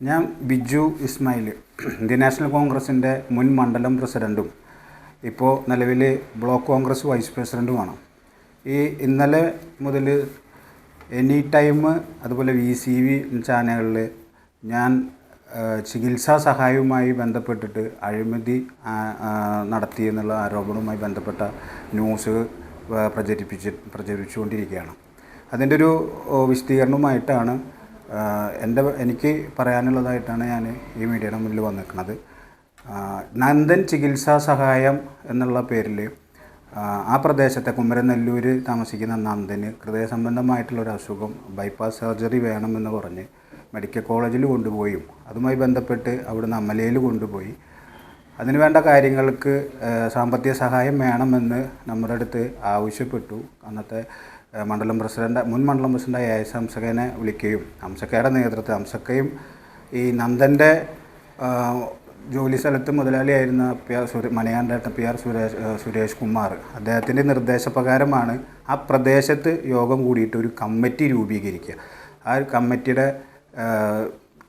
ഞാൻ Biju Ismail Indian national കോൺഗ്രസിന്റെ മുൻ മണ്ഡലം പ്രസിഡന്റും ഇപ്പോൾ നിലവിൽ ബ്ലോക്ക് കോൺഗ്രസ് വൈസ് പ്രസിഡന്റുമാണ് ഈ ഇന്നലെ മുതൽ എനി ടൈം അതുപോലെ വി സി വി ചാനലുകളിൽ ഞാൻ ചികിത്സാ സഹായവുമായി ബന്ധപ്പെട്ടിട്ട് അഴിമതി നടത്തി എന്നുള്ള ആരോപണവുമായി ബന്ധപ്പെട്ട ന്യൂസ് പ്രചരിപ്പിച്ച് പ്രചരിപ്പിച്ചുകൊണ്ടിരിക്കുകയാണ്. അതിന്റെ ഒരു വിശദീകരണവുമായിട്ടാണ് എന്റെ എനിക്ക് പറയാനുള്ളതായിട്ടാണ് ഞാൻ ഈ മീഡിയയുടെ മുന്നിൽ വന്നിരിക്കുന്നത്. നന്ദൻ ചികിത്സാ സഹായം എന്നുള്ള പേരിൽ ആ, പ്രദേശത്തെ കുമരനെല്ലൂർ താമസിക്കുന്ന നന്ദന് ഹൃദയ സംബന്ധമായിട്ടുള്ള ഒരു അസുഖം ബൈപ്പാസ് സർജറി വേണമെന്ന് പറഞ്ഞ് മെഡിക്കൽ കോളേജിൽ കൊണ്ടുപോയും. അതുമായി ബന്ധപ്പെട്ട് അവിടുന്ന് അമലയിൽ കൊണ്ടുപോയി. അതിന് വേണ്ട കാര്യങ്ങൾക്ക് സാമ്പത്തിക സഹായം വേണമെന്ന് നമ്മുടെ അടുത്ത് ആവശ്യപ്പെട്ടു. അന്നത്തെ മണ്ഡലം പ്രസിഡന്റ് മുൻ മണ്ഡലം പ്രസിഡന്റായ എ എസ് ഹംസക്കനെ വിളിക്കുകയും ഹംസക്കയുടെ നേതൃത്വത്തിൽ ഹംസക്കയും ഈ നന്ദന്റെ ജോലി സ്ഥലത്ത് മുതലാളിയായിരുന്ന പി ആർ സുരേ മണിയാണ്ടേട്ടൻ പി ആർ സുരേഷ് സുരേഷ് കുമാർ. അദ്ദേഹത്തിന്റെ നിർദ്ദേശപ്രകാരമാണ് ആ പ്രദേശത്ത് യോഗം കൂടിയിട്ട് ഒരു കമ്മിറ്റി രൂപീകരിക്കുക. ആ ഒരു കമ്മിറ്റിയുടെ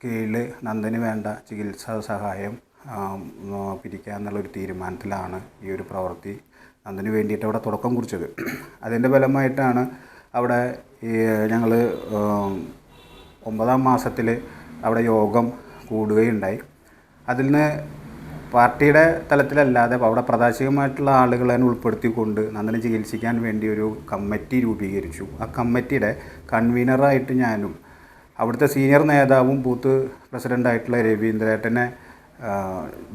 കീഴിൽ നന്ദന് വേണ്ട ചികിത്സാ സഹായം പിരിക്കുക എന്നുള്ളൊരു തീരുമാനത്തിലാണ് ഈ ഒരു പ്രവൃത്തി. അതിന് വേണ്ടിയിട്ട് അവിടെ തുടക്കം കുറിച്ചത്. അതിന്റെ ഫലമായിട്ടാണ് അവിടെ ഞങ്ങൾ ഒമ്പതാം മാസത്തിൽ അവിടെ യോഗം കൂടുകയുണ്ടായി. അതിൽ നിന്ന് പാർട്ടിയുടെ തലത്തിലല്ലാതെ അവിടെ പ്രാദേശികമായിട്ടുള്ള ആളുകളെ ഉൾപ്പെടുത്തിക്കൊണ്ട് നന്ദനെ ചികിത്സിക്കാൻ വേണ്ടി ഒരു കമ്മിറ്റി രൂപീകരിച്ചു. ആ കമ്മിറ്റിയുടെ കൺവീനറായിട്ട് ഞാനും അവിടുത്തെ സീനിയർ നേതാവും ബൂത്ത് പ്രസിഡന്റായിട്ടുള്ള രവീന്ദ്രേട്ടനെ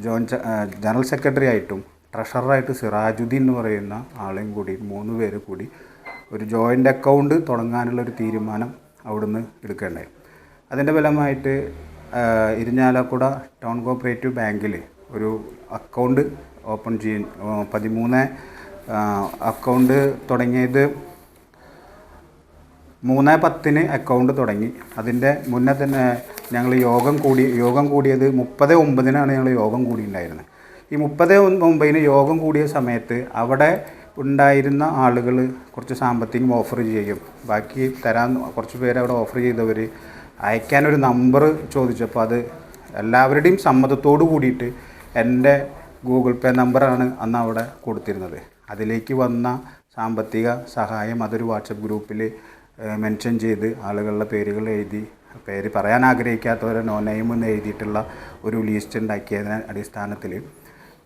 ജോയിൻ ജനറൽ സെക്രട്ടറി ആയിട്ടും ട്രഷററായിട്ട് സിറാജുദ്ദീൻ എന്ന് പറയുന്ന ആളെയും കൂടി മൂന്ന് പേര് കൂടി ഒരു ജോയിന്റ് അക്കൗണ്ട് തുടങ്ങാനുള്ള ഒരു തീരുമാനം അവിടുന്ന് എടുക്കേണ്ടായി അതിന്റെ ഫലമായിട്ട് ഇരിഞ്ഞാലക്കുട ടൗൺ കോപ്പറേറ്റീവ് ബാങ്കിൽ ഒരു അക്കൗണ്ട് ഓപ്പൺ ചെയ്യ ആ, പതിമൂന്ന് അക്കൗണ്ട് തുടങ്ങിയത് മൂന്ന് പത്തിന് അക്കൗണ്ട് തുടങ്ങി. അതിന്റെ മുന്നേ തന്നെ ഞങ്ങൾ യോഗം കൂടി യോഗം കൂടിയത് മുപ്പത് ഒമ്പതിനാണ് ഞങ്ങൾ യോഗം കൂടിയിട്ടുണ്ടായിരുന്നത് ഈ മുപ്പത് ഒമ്പതിന് യോഗം കൂടിയ സമയത്ത് അവിടെ ഉണ്ടായിരുന്ന ആളുകൾ കുറച്ച് സാമ്പത്തികം ഓഫർ ചെയ്യും. ബാക്കി തരാൻ കുറച്ച് പേര് അവിടെ ഓഫർ ചെയ്തവർ അയക്കാനൊരു നമ്പർ ചോദിച്ചപ്പോൾ അത് എല്ലാവരുടെയും സമ്മതത്തോടു കൂടിയിട്ട് എന്റെ ഗൂഗിൾ പേ നമ്പറാണ് അന്ന് അവിടെ കൊടുത്തിരുന്നത്. അതിലേക്ക് വന്ന സാമ്പത്തിക സഹായം അതൊരു വാട്സപ്പ് ഗ്രൂപ്പിൽ മെൻഷൻ ചെയ്ത് ആളുകളുടെ പേരുകൾ എഴുതി പേര് പറയാൻ ആഗ്രഹിക്കാത്തവരെ നോ നെയിം എന്ന് എഴുതിയിട്ടുള്ള ഒരു ലിസ്റ്റ് ഉണ്ടാക്കിയതിന് അടിസ്ഥാനത്തിൽ.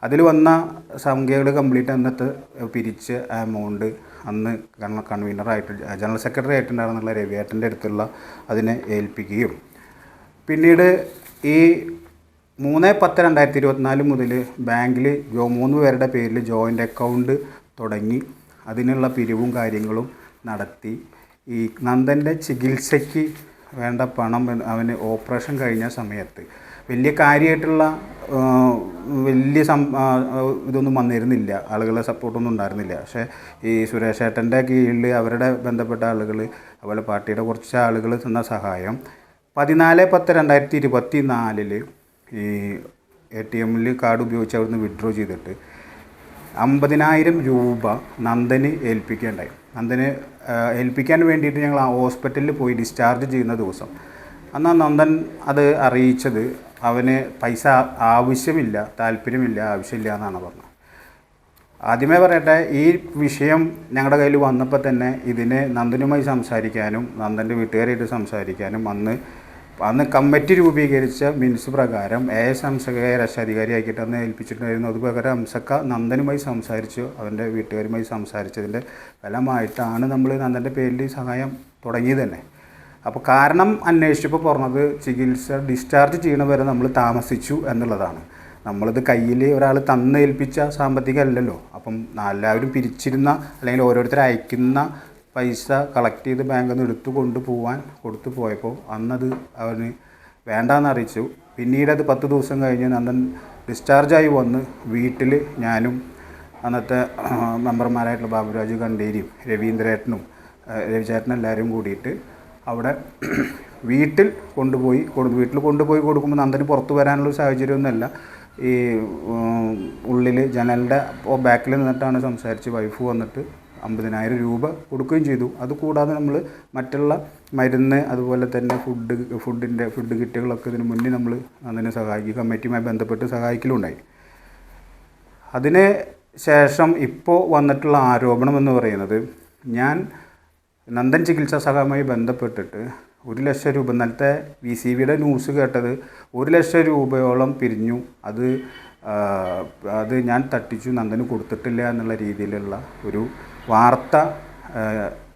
അതിൽ വന്ന സംഖ്യകൾ കംപ്ലീറ്റ് അന്നത്തെ പിരിച്ച് എമൗണ്ട് അന്ന് കൺവീനറായിട്ട് ജനറൽ സെക്രട്ടറി ആയിട്ടുണ്ടായിരുന്നുള്ള രവിയേട്ടന്റെ അടുത്തുള്ള അതിനെ ഏൽപ്പിക്കുകയും. പിന്നീട് ഈ മൂന്ന് പത്ത് രണ്ടായിരത്തി ഇരുപത്തിനാല് മുതൽ ബാങ്കിൽ ജോ മൂന്ന് പേരുടെ പേരിൽ ജോയിന്റ് അക്കൗണ്ട് തുടങ്ങി. അതിനുള്ള പിരിവും കാര്യങ്ങളും നടത്തി. ഈ നന്ദന്റെ ചികിത്സയ്ക്ക് വേണ്ട പണം അവന് ഓപ്പറേഷൻ കഴിഞ്ഞ സമയത്ത്. വലിയ കാര്യമായിട്ടുള്ള വലിയ സം ഇതൊന്നും വന്നിരുന്നില്ല. ആളുകളെ സപ്പോർട്ടൊന്നും ഉണ്ടായിരുന്നില്ല. പക്ഷേ ഈ സുരേഷ് ഏട്ടന്റെ കീഴിൽ അവരുടെ ബന്ധപ്പെട്ട ആളുകൾ അതുപോലെ പാർട്ടിയുടെ കുറച്ച് ആളുകൾ തന്ന സഹായം പതിനാല് പത്ത് രണ്ടായിരത്തി ഇരുപത്തി നാലിൽ ഈ എ ടി എമ്മിൽ കാർഡ് ഉപയോഗിച്ച് അവിടുന്ന് വിഡ്രോ ചെയ്തിട്ട് അമ്പതിനായിരം രൂപ നന്ദന് ഏൽപ്പിക്കേണ്ടായി നന്ദന് ഏൽപ്പിക്കാൻ വേണ്ടിയിട്ട് ഞങ്ങൾ ആ ഹോസ്പിറ്റലിൽ പോയി ഡിസ്ചാർജ് ചെയ്യുന്ന ദിവസം. അന്ന് നന്ദൻ അത് അറിയിച്ചത് അവന് പൈസ ആവശ്യമില്ല താല്പര്യമില്ല ആവശ്യമില്ല എന്നാണ് പറഞ്ഞത്. ആദ്യമേ പറയട്ടെ ഈ വിഷയം ഞങ്ങളുടെ കയ്യിൽ വന്നപ്പോൾ തന്നെ ഇതിനെ നന്ദനുമായി സംസാരിക്കാനും നന്ദന്റെ വീട്ടുകാരായിട്ട് സംസാരിക്കാനും അന്ന് അന്ന് കമ്മിറ്റി രൂപീകരിച്ച മിൻസ് പ്രകാരം എ എസ് ഹംസകയെ രക്ഷാധികാരിയാക്കിയിട്ട് അന്ന് ഏൽപ്പിച്ചിട്ടുണ്ടായിരുന്നു. അതുപകരം ഹംസക്ക നന്ദനുമായി സംസാരിച്ചു. അവന്റെ വീട്ടുകാരുമായി സംസാരിച്ചതിന്റെ ഫലമായിട്ടാണ് നമ്മൾ നന്ദന്റെ പേരിൽ സഹായം തുടങ്ങിയത് തന്നെ. അപ്പോൾ കാരണം അന്വേഷിച്ചപ്പോൾ പറഞ്ഞത് ചികിത്സ ഡിസ്ചാർജ് ചെയ്യണ വരെ നമ്മൾ താമസിച്ചു എന്നുള്ളതാണ്. നമ്മളിത് കയ്യിൽ ഒരാൾ തന്നേൽപ്പിച്ച സാമ്പത്തികം അല്ലല്ലോ അപ്പം എല്ലാവരും പിരിച്ചിരുന്ന അല്ലെങ്കിൽ ഓരോരുത്തർ അയക്കുന്ന പൈസ കളക്ട് ചെയ്ത് ബാങ്കിൽ നിന്ന് എടുത്തു കൊണ്ടുപോകാൻ കൊടുത്തു പോയപ്പോൾ അന്നത് അവന് വേണ്ടാന്ന് അറിയിച്ചു. പിന്നീട് അത് പത്ത് ദിവസം കഴിഞ്ഞ് നന്ദൻ ഡിസ്ചാർജായി വന്ന് വീട്ടിൽ ഞാനും അന്നത്തെ മെമ്പർമാരായിട്ടുള്ള ബാബുരാജ് കണ്ടേരിയും രവീന്ദ്രേട്ടനും രവിചേട്ടനും എല്ലാവരും കൂടിയിട്ട് അവിടെ വീട്ടിൽ കൊണ്ടുപോയി കൊടു വീട്ടിൽ കൊണ്ടുപോയി കൊടുക്കുമ്പോൾ നന്ദന് പുറത്തു വരാനുള്ള സാഹചര്യമൊന്നുമല്ല. ഈ ഉള്ളിൽ ജനലിന്റെ ബാക്കിൽ നിന്നിട്ടാണ് സംസാരിച്ച് വൈഫ് വന്നിട്ട് അമ്പതിനായിരം രൂപ കൊടുക്കുകയും ചെയ്തു. അതുകൂടാതെ നമ്മൾ മറ്റുള്ള മരുന്ന് അതുപോലെ തന്നെ ഫുഡ് ഫുഡിന്റെ ഫുഡ് കിറ്റുകളൊക്കെ ഇതിന് മുന്നേ നമ്മൾ അതിനെ സഹായിക്കും. കമ്മിറ്റിയുമായി ബന്ധപ്പെട്ട് സഹായിക്കലുണ്ടായി അതിന് ശേഷം ഇപ്പോൾ വന്നിട്ടുള്ള ആരോപണം എന്ന് പറയുന്നത് ഞാൻ നന്ദൻ ചികിത്സാ സഹായമായി ബന്ധപ്പെട്ടിട്ട് ഒരു ലക്ഷം രൂപ ഇന്നലത്തെ വി സി ബിയുടെ ന്യൂസ് കേട്ടത് ഒരു ലക്ഷം രൂപയോളം പിരിഞ്ഞു. അത് അത് ഞാൻ തട്ടിച്ചു. നന്ദന് കൊടുത്തിട്ടില്ല എന്നുള്ള രീതിയിലുള്ള ഒരു വാർത്ത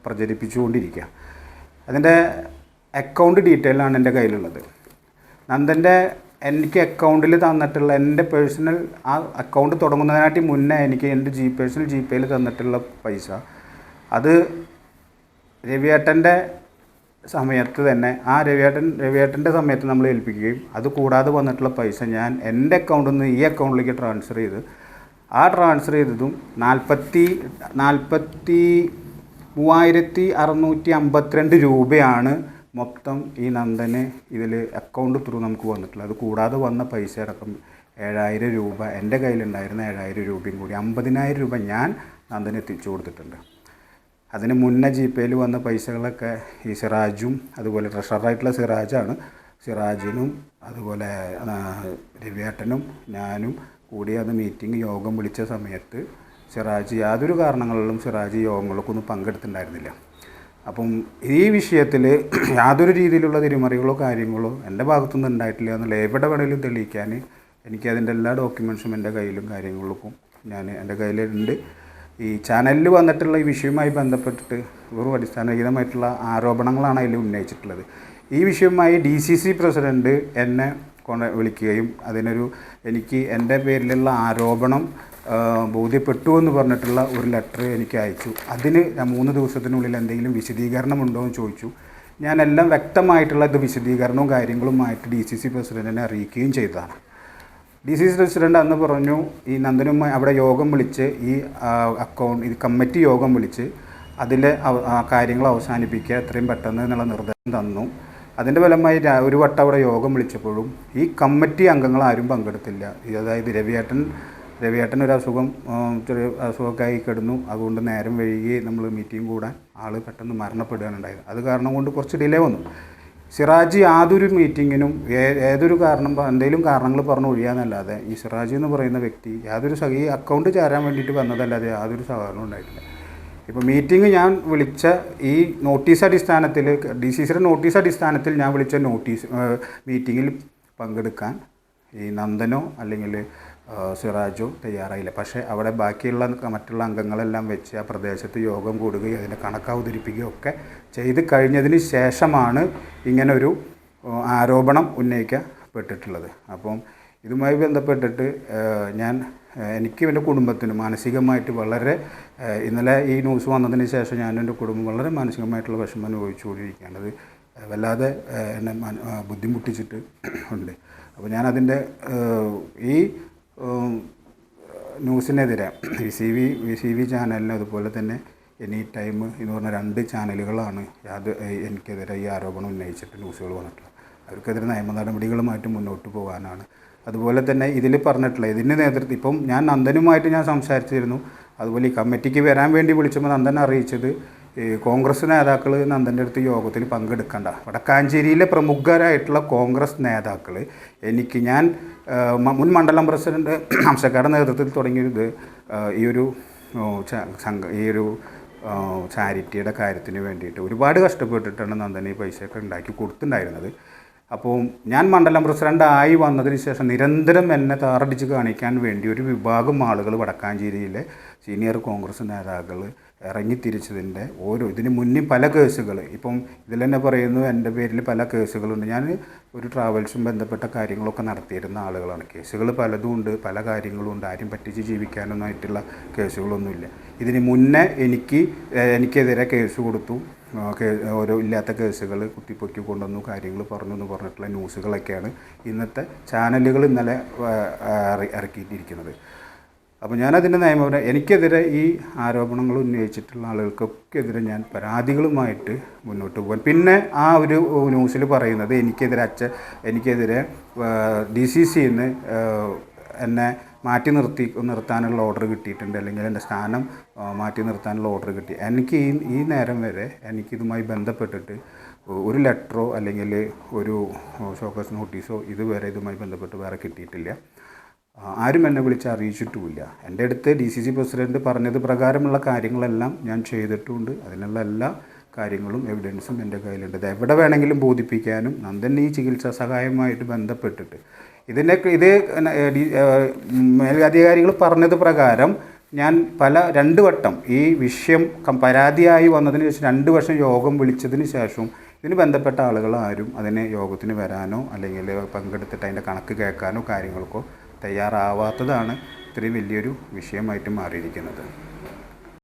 പ്രചരിപ്പിച്ചുകൊണ്ടിരിക്കുക. അതിന്റെ അക്കൗണ്ട് ഡീറ്റെയിലാണ് എന്റെ കയ്യിലുള്ളത്. നന്ദന്റെ എനിക്ക് അക്കൗണ്ടിൽ തന്നിട്ടുള്ള എന്റെ പേഴ്സണൽ ആ അക്കൗണ്ട് തുടങ്ങുന്നതിനായിട്ട് മുന്നേ എനിക്ക് എന്റെ ജി പേഴ്സണൽ ജി പേയിൽ തന്നിട്ടുള്ള പൈസ അത് രവിയേട്ടന്റെ സമയത്ത് തന്നെ ആ രവിയേട്ടൻ രവിയേട്ടന്റെ സമയത്ത് നമ്മൾ ഏൽപ്പിക്കുകയും അത് കൂടാതെ വന്നിട്ടുള്ള പൈസ ഞാൻ എന്റെ അക്കൗണ്ടിൽ നിന്ന് ഈ അക്കൗണ്ടിലേക്ക് ട്രാൻസ്ഫർ ചെയ്ത് ആ ട്രാൻസ്ഫർ ചെയ്തതും നാൽപ്പത്തി നാൽപ്പത്തി മൂവായിരത്തി അറുന്നൂറ്റി അമ്പത്തിരണ്ട് രൂപയാണ് മൊത്തം ഈ നന്ദന് ഇതിൽ അക്കൗണ്ട് ത്രൂ നമുക്ക് വന്നിട്ടുള്ളത്. അത് കൂടാതെ വന്ന പൈസ അടക്കം ഏഴായിരം രൂപ എന്റെ കയ്യിലുണ്ടായിരുന്ന ഏഴായിരം രൂപയും കൂടി അമ്പതിനായിരം രൂപ ഞാൻ നന്ദന് എത്തിച്ചു കൊടുത്തിട്ടുണ്ട്. അതിന് മുന്നേ ജി പേയിൽ വന്ന പൈസകളൊക്കെ ഈ സിറാജും അതുപോലെ ട്രഷറായിട്ടുള്ള സിറാജാണ്. സിറാജിനും അതുപോലെ രവിയേട്ടനും ഞാനും കൂടി അത് മീറ്റിംഗ് യോഗം വിളിച്ച സമയത്ത് സിറാജ് യാതൊരു കാരണങ്ങളിലും സിറാജ് യോഗങ്ങൾക്കൊന്നും പങ്കെടുത്തിട്ടുണ്ടായിരുന്നില്ല. അപ്പം ഈ വിഷയത്തിൽ യാതൊരു രീതിയിലുള്ള തിരിമറികളോ കാര്യങ്ങളോ എന്റെ ഭാഗത്തുനിന്ന് ഉണ്ടായിട്ടില്ല എന്നുള്ള എവിടെ വേണമെങ്കിലും തെളിയിക്കാൻ എനിക്ക് അതിന്റെ എല്ലാ ഡോക്യുമെൻസും എന്റെ കയ്യിലും കാര്യങ്ങൾക്കും ഞാൻ എന്റെ കയ്യിലുണ്ട്. ഈ ചാനലിൽ വന്നിട്ടുള്ള ഈ വിഷയവുമായി ബന്ധപ്പെട്ടിട്ട് വെറും അടിസ്ഥാനരഹിതമായിട്ടുള്ള ആരോപണങ്ങളാണ് അതിൽ ഉന്നയിച്ചിട്ടുള്ളത്. ഈ വിഷയവുമായി ഡി സി സി പ്രസിഡന്റ് എന്നെ കൊണ്ട് വിളിക്കുകയും അതിനൊരു എനിക്ക് എന്റെ പേരിലുള്ള ആരോപണം ബോധ്യപ്പെട്ടു എന്ന് പറഞ്ഞിട്ടുള്ള ഒരു ലെറ്റർ എനിക്ക് അയച്ചു. അതിന് മൂന്ന് ദിവസത്തിനുള്ളിൽ എന്തെങ്കിലും വിശദീകരണമുണ്ടോ എന്ന് ചോദിച്ചു. ഞാനെല്ലാം വ്യക്തമായിട്ടുള്ള ഇത് വിശദീകരണവും കാര്യങ്ങളുമായിട്ട് ഡി സി സി പ്രസിഡന്റിനെ അറിയിക്കുകയും ചെയ്തതാണ്. ഡി സി സി പ്രസിഡന്റ് അന്ന് പറഞ്ഞു ഈ നന്ദനുമായി അവിടെ യോഗം വിളിച്ച് ഈ അക്കൗണ്ട് ഈ കമ്മിറ്റി യോഗം വിളിച്ച് അതിലെ കാര്യങ്ങൾ അവസാനിപ്പിക്കുക എത്രയും പെട്ടെന്ന് എന്നുള്ള നിർദ്ദേശം തന്നു. അതിന്റെ ഫലമായി ഒരു വട്ടം അവിടെ യോഗം വിളിച്ചപ്പോഴും ഈ കമ്മിറ്റി അംഗങ്ങൾ ആരും പങ്കെടുത്തില്ല. അതായത് രവിയേട്ടൻ രവിയേട്ടൻ ഒരു അസുഖം ചെറിയ അസുഖമൊക്കെ ആയി കിടന്നു. അതുകൊണ്ട് നേരം വൈകി നമ്മൾ മീറ്റിംഗ് കൂടാൻ. ആൾ പെട്ടെന്ന് മരണപ്പെടുകയാണ് ഉണ്ടായത് അത് കാരണം കൊണ്ട് കുറച്ച് ഡിലേ വന്നു. സിറാജി യാതൊരു മീറ്റിങ്ങിനും ഏതൊരു കാരണം എന്തെങ്കിലും കാരണങ്ങൾ പറഞ്ഞു ഒഴിയാന്നല്ലാതെ ഈ സിറാജ് എന്ന് പറയുന്ന വ്യക്തി യാതൊരു ഈ അക്കൗണ്ട് ചേരാൻ വേണ്ടിയിട്ട് വന്നതല്ലാതെ യാതൊരു സഹകരണവും ഉണ്ടായിട്ടില്ല. ഇപ്പോൾ മീറ്റിംഗ് ഞാൻ വിളിച്ച ഈ നോട്ടീസ് അടിസ്ഥാനത്തിൽ ഡി സി സിയുടെ നോട്ടീസ് അടിസ്ഥാനത്തിൽ ഞാൻ വിളിച്ച നോട്ടീസ് മീറ്റിങ്ങിൽ പങ്കെടുക്കാൻ ഈ നന്ദനോ അല്ലെങ്കിൽ സിറാജോ തയ്യാറായില്ല. പക്ഷേ അവിടെ ബാക്കിയുള്ള മറ്റുള്ള അംഗങ്ങളെല്ലാം വെച്ച് ആ പ്രദേശത്ത് യോഗം കൂടുകയും അതിന്റെ കണക്ക് അവതരിപ്പിക്കുകയും ഒക്കെ ചെയ്ത് കഴിഞ്ഞതിന് ശേഷമാണ് ഇങ്ങനൊരു ആരോപണം ഉന്നയിക്കപ്പെട്ടിട്ടുള്ളത്. അപ്പം ഇതുമായി ബന്ധപ്പെട്ടിട്ട് ഞാൻ എനിക്കും എന്റെ കുടുംബത്തിനും മാനസികമായിട്ട് വളരെ ഇന്നലെ ഈ ന്യൂസ് വന്നതിന് ശേഷം ഞാനും എന്റെ കുടുംബം വളരെ മാനസികമായിട്ടുള്ള വിഷമം അനുഭവിച്ചുകൊണ്ടിരിക്കുകയാണ്. അത് വല്ലാതെ എന്നെ ബുദ്ധിമുട്ടിച്ചിട്ട് ഉണ്ട്. അപ്പോൾ ഞാനതിന്റെ ഈ ന്യൂസിനെതിരെ V C V V C V ചാനലിന് അതുപോലെ തന്നെ എനി ടൈം എന്ന് പറഞ്ഞ രണ്ട് ചാനലുകളാണ് അത് എനിക്കെതിരെ ഈ ആരോപണം ഉന്നയിച്ചിട്ട് ന്യൂസുകൾ വന്നിട്ടുള്ളത്. അവർക്കെതിരെ നിയമ നടപടികളുമായിട്ട് മുന്നോട്ട് പോകാനാണ് അതുപോലെ തന്നെ ഇതിൽ പറഞ്ഞിട്ടുള്ള ഇതിന്റെ നേതൃത്വം ഇപ്പം ഞാൻ നന്ദനുമായിട്ട് ഞാൻ സംസാരിച്ചിരുന്നു. അതുപോലെ ഈ കമ്മിറ്റിക്ക് വരാൻ വേണ്ടി വിളിച്ചപ്പോൾ നന്ദൻ അറിയിച്ചത് കോൺഗ്രസ് നേതാക്കൾ നന്ദന്റെ അടുത്ത് യോഗത്തിൽ പങ്കെടുക്കണ്ട. വടക്കാഞ്ചേരിയിലെ പ്രമുഖരായിട്ടുള്ള കോൺഗ്രസ് നേതാക്കൾ എനിക്ക് ഞാൻ മുൻ മണ്ഡലം പ്രസിഡന്റ് ഹംസക്കാരുടെ നേതൃത്വത്തിൽ തുടങ്ങിയത് ഈ ഒരു സംഘ ഈ ഒരു ചാരിറ്റിയുടെ കാര്യത്തിന് വേണ്ടിയിട്ട് ഒരുപാട് കഷ്ടപ്പെട്ടിട്ടാണ് നന്ദൻ ഈ പൈസയൊക്കെ ഉണ്ടാക്കി കൊടുത്തിട്ടുണ്ടായിരുന്നത്. അപ്പോൾ ഞാൻ മണ്ഡലം പ്രസിഡന്റ് ആയി വന്നതിന് ശേഷം നിരന്തരം എന്നെ താറടിച്ച് കാണിക്കാൻ വേണ്ടി ഒരു വിഭാഗം ആളുകൾ വടക്കാഞ്ചേരിയിലെ സീനിയർ കോൺഗ്രസ് നേതാക്കൾ ഇറങ്ങിത്തിരിച്ചതിന്റെ ഓരോ ഇതിന് മുന്നേ പല കേസുകൾ. ഇപ്പം ഇതിൽ തന്നെ പറയുന്നു എന്റെ പേരിൽ പല കേസുകളുണ്ട്. ഞാൻ ഒരു ട്രാവൽസും ബന്ധപ്പെട്ട കാര്യങ്ങളൊക്കെ നടത്തിയിരുന്ന ആളുകളാണ്. കേസുകൾ പലതും ഉണ്ട് പല കാര്യങ്ങളും ഉണ്ട്. ആരും പറ്റിച്ച് ജീവിക്കാനൊന്നും ആയിട്ടുള്ള കേസുകളൊന്നുമില്ല. ഇതിന് മുന്നേ എനിക്ക് എനിക്കെതിരെ കേസ് കൊടുത്തു. ഓരോ ഇല്ലാത്ത കേസുകൾ കുത്തിപ്പൊക്കി കൊണ്ടുവന്നു കാര്യങ്ങൾ പറഞ്ഞു എന്ന് പറഞ്ഞിട്ടുള്ള ന്യൂസുകളൊക്കെയാണ് ഇന്നത്തെ ചാനലുകൾ ഇന്നലെ ഇറക്കിയിട്ടിരിക്കുന്നത്. അപ്പോൾ ഞാനതിന്റെ നിയമപരം എനിക്കെതിരെ ഈ ആരോപണങ്ങൾ ഉന്നയിച്ചിട്ടുള്ള ആളുകൾക്കൊക്കെതിരെ ഞാൻ പരാതികളുമായിട്ട് മുന്നോട്ട് പോകാൻ പിന്നെ ആ ഒരു ന്യൂസിൽ പറയുന്നത് എനിക്കെതിരെ അച്ഛ എനിക്കെതിരെ ഡി സി സിയിൽ നിന്ന് എന്നെ മാറ്റി നിർത്തി നിർത്താനുള്ള ഓർഡർ കിട്ടിയിട്ടുണ്ട്. അല്ലെങ്കിൽ എന്റെ സ്ഥാനം മാറ്റി നിർത്താനുള്ള ഓർഡർ കിട്ടി. എനിക്ക് ഈ ഈ നേരം വരെ എനിക്കിതുമായി ബന്ധപ്പെട്ടിട്ട് ഒരു ലെറ്ററോ അല്ലെങ്കിൽ ഒരു ഷോക്കേഴ്സ് നോട്ടീസോ ഇതുവരെ ഇതുമായി ബന്ധപ്പെട്ട് വേറെ കിട്ടിയിട്ടില്ല. ആരും എന്നെ വിളിച്ച് അറിയിച്ചിട്ടുമില്ല. എന്റെ അടുത്ത് ഡി സി സി പ്രസിഡന്റ് പറഞ്ഞത് പ്രകാരമുള്ള കാര്യങ്ങളെല്ലാം ഞാൻ ചെയ്തിട്ടുമുണ്ട് അതിനുള്ള എല്ലാ കാര്യങ്ങളും എവിഡൻസും എന്റെ കയ്യിലുണ്ട്. എവിടെ വേണമെങ്കിലും ബോധിപ്പിക്കാനും നന്ദൻ ഈ ചികിത്സാ സഹായമായിട്ട് ബന്ധപ്പെട്ടിട്ട്. ഇതിനെ ഇത് മേലധികാരികൾ പറഞ്ഞത് പ്രകാരം ഞാൻ പല രണ്ട് വട്ടം ഈ വിഷയം പരാതിയായി വന്നതിന് ശേഷം രണ്ട് വർഷം യോഗം വിളിച്ചതിന് ശേഷം ഇതിന് ബന്ധപ്പെട്ട ആളുകൾ ആരും അതിനെ യോഗത്തിന് വരാനോ അല്ലെങ്കിൽ പങ്കെടുത്തിട്ട് അതിന്റെ കണക്ക് കേൾക്കാനോ കാര്യങ്ങൾക്കോ തയ്യാറാവാത്തതാണ് ഇത്രയും വലിയൊരു വിഷയമായിട്ട് മാറിയിരിക്കുന്നത്.